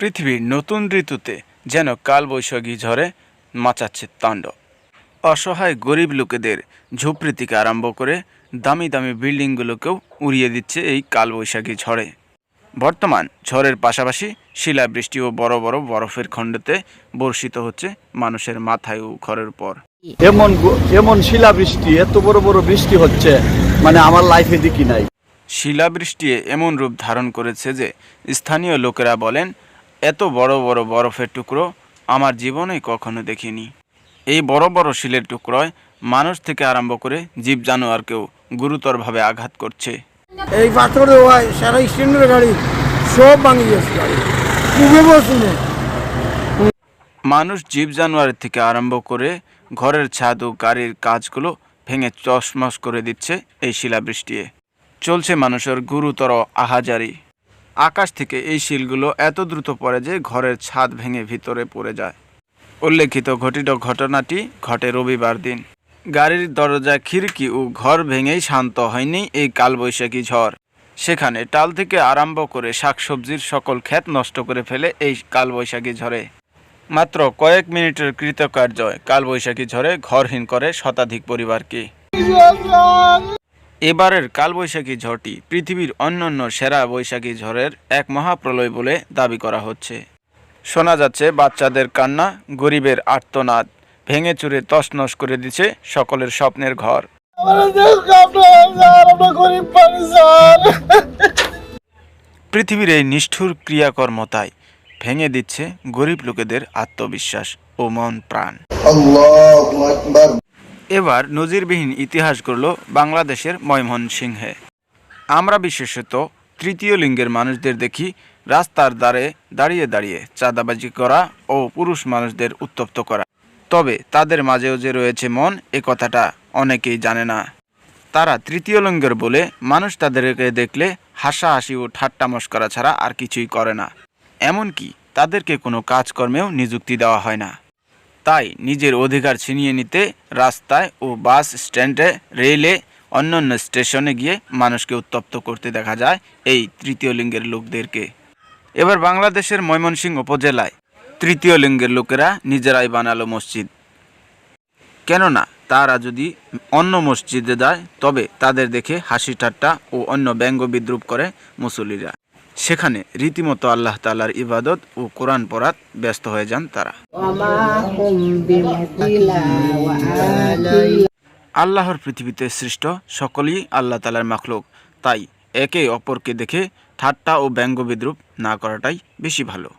পৃথিবীর নতুন ঋতুতে যেন কালবৈশাখী ঝড়ে মাচাচ্ছে তাণ্ডব। অসহায় গরিব লোকেদের ঝুপড়ি থেকে আরম্ভ করে দামি দামি বিল্ডিংগুলোকেও উড়িয়ে দিচ্ছে এই কালবৈশাখী ঝড়ে। বর্তমান ঝড়ের পাশাপাশি শিলাবৃষ্টি ও বড় বড় বরফের খণ্ডতে বর্ষিত হচ্ছে মানুষের মাথায় ও ঘরের পর এমন এমন শিলাবৃষ্টি এত বড় বড় বৃষ্টি হচ্ছে মানে আমার লাইফে দেখি নাই। শিলাবৃষ্টি এমন রূপ ধারণ করেছে যে স্থানীয় লোকেরা বলেন এত বড় বড় বরফের টুকরো আমার জীবনে কখনো দেখিনি। এই বড় বড় শিলের টুকরোয় মানুষ থেকে আরম্ভ করে জীব জানোয়ারকেও গুরুতরভাবে আঘাত করছে। এই পাথরে হয় সারা স্ট্যান্ডের গাড়ি সব ভাঙি গেছে গাড়ি। মানুষ জীব জানোয়ারের থেকে আরম্ভ করে ঘরের ছাদ ও গাড়ির কাজগুলো ভেঙে চশমস করে দিচ্ছে এই শিলাবৃষ্টিয়ে। চলছে মানুষের গুরুতর আহাজারি। আকাশ থেকে এই শিলগুলো এত দ্রুত পড়ে যে ঘরের ছাদ ভেঙে ভিতরে পড়ে যায়। উল্লেখিত ঘটিত ঘটনাটি ঘটে রবিবার দিন। গাড়ির দরজা খিড়কি ও ঘর ভেঙেই শান্ত হয়নি এই কালবৈশাখী ঝড়। সেখানে টাল থেকে আরম্ভ করে শাকসবজির সকল ক্ষেত নষ্ট করে ফেলে এই কালবৈশাখী ঝড়ে। মাত্র কয়েক মিনিটের কৃতকার্যয় কালবৈশাখী ঝড়ে ঘরহীন করে শতাধিক পরিবারকে। এবারের কালবৈশাখী ঝড়টি পৃথিবীর অন্যান্য সেরা বৈশাখী ঝড়ের এক মহাপ্রলয় বলে দাবি করা হচ্ছে। শোনা যাচ্ছে, বাচ্চাদের কান্না, গরিবের আর্তনাদ, ভেঙে চুরে তছনস করে দিচ্ছে সকলের স্বপ্নের ঘর। পৃথিবীর এই নিষ্ঠুর ক্রিয়াকর্মতায় ভেঙে দিচ্ছে গরিব লোকেদের আত্মবিশ্বাস ও মন প্রাণ এবার নজিরবিহীন ইতিহাস গড়ল বাংলাদেশের ময়মনসিংহে। আমরা বিশেষত তৃতীয় লিঙ্গের মানুষদের দেখি, রাস্তার দ্বারে দাঁড়িয়ে দাঁড়িয়ে চাঁদাবাজি করা ও পুরুষ মানুষদের উত্তপ্ত করা। তবে তাদের মাঝেও যে রয়েছে মন, এ কথাটা অনেকেই জানে না। তারা তৃতীয় লিঙ্গের বলে মানুষ তাদেরকে দেখলে হাসাহাসি ও ঠাট্টা মস্করা ছাড়া আর কিছুই করে না। এমনকি তাদেরকে কোনো কাজকর্মেও নিযুক্তি দেওয়া হয় না। তাই নিজের অধিকার ছিনিয়ে নিতে রাস্তায় ও বাস স্ট্যান্ডে, রেলে, অন্যান্য স্টেশনে গিয়ে মানুষকে উত্তপ্ত করতে দেখা যায় এই তৃতীয় লিঙ্গের লোকদেরকে। এবার বাংলাদেশের ময়মনসিংহ উপজেলায় তৃতীয় লিঙ্গের লোকেরা নিজেরাই বানালো মসজিদ। কেননা তারা যদি অন্য মসজিদে যায়, তবে তাদের দেখে হাসি ঠাট্টা ও অন্য ব্যঙ্গ বিদ্রুপ করে মুসল্লিরা। সেখানে রীতিমতো আল্লাহ তালার ইবাদত ও কোরআন পড়াত ব্যস্ত হয়ে যান তারা। আল্লাহর পৃথিবীতে সৃষ্ট সকলেই আল্লাহ তালার মাখলুক, তাই একে অপরকে দেখে ঠাট্টা ও ব্যঙ্গ বিদ্রুপ না করাটাই বেশি ভালো।